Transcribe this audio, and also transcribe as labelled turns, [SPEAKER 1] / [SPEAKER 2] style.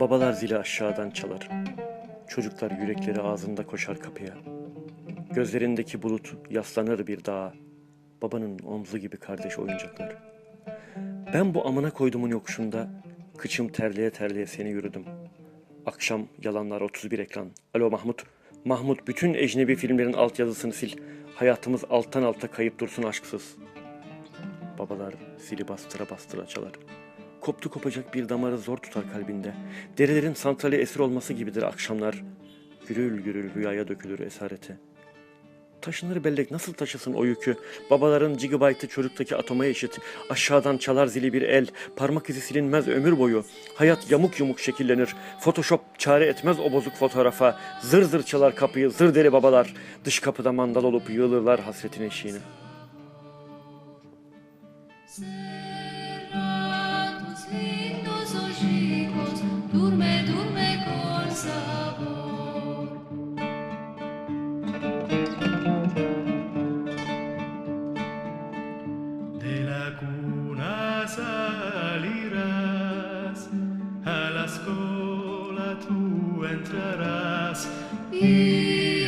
[SPEAKER 1] Babalar zili aşağıdan çalar. Çocuklar yürekleri ağzında koşar kapıya. Gözlerindeki bulut yaslanır bir dağa. Babanın omzu gibi kardeş oyuncaklar. Ben bu amına koydumun yokuşunda kıçım terliye terliye seni yürüdüm. Akşam yalanlar 31 ekran. Alo Mahmut. Mahmut bütün ecnebi filmlerin altyazısını sil. Hayatımız alttan alta kayıp dursun aşksız. Babalar zili bastıra bastıra çalar. Koptu kopacak bir damarı zor tutar kalbinde. Derilerin santrali esir olması gibidir akşamlar. Gürül gürül rüyaya dökülür esareti. Taşınır bellek nasıl taşısın o yükü? Babaların gigabaytı çocuktaki atoma eşit. Aşağıdan çalar zili bir el. Parmak izi silinmez ömür boyu. Hayat yamuk yumuk şekillenir. Photoshop çare etmez o bozuk fotoğrafa. Zır zır çalar kapıyı zır deri babalar. Dış kapıda mandal olup yığılırlar hasretin eşiğine.
[SPEAKER 2] De la cuna salirás, a la escuela tú entrarás.
[SPEAKER 3] Y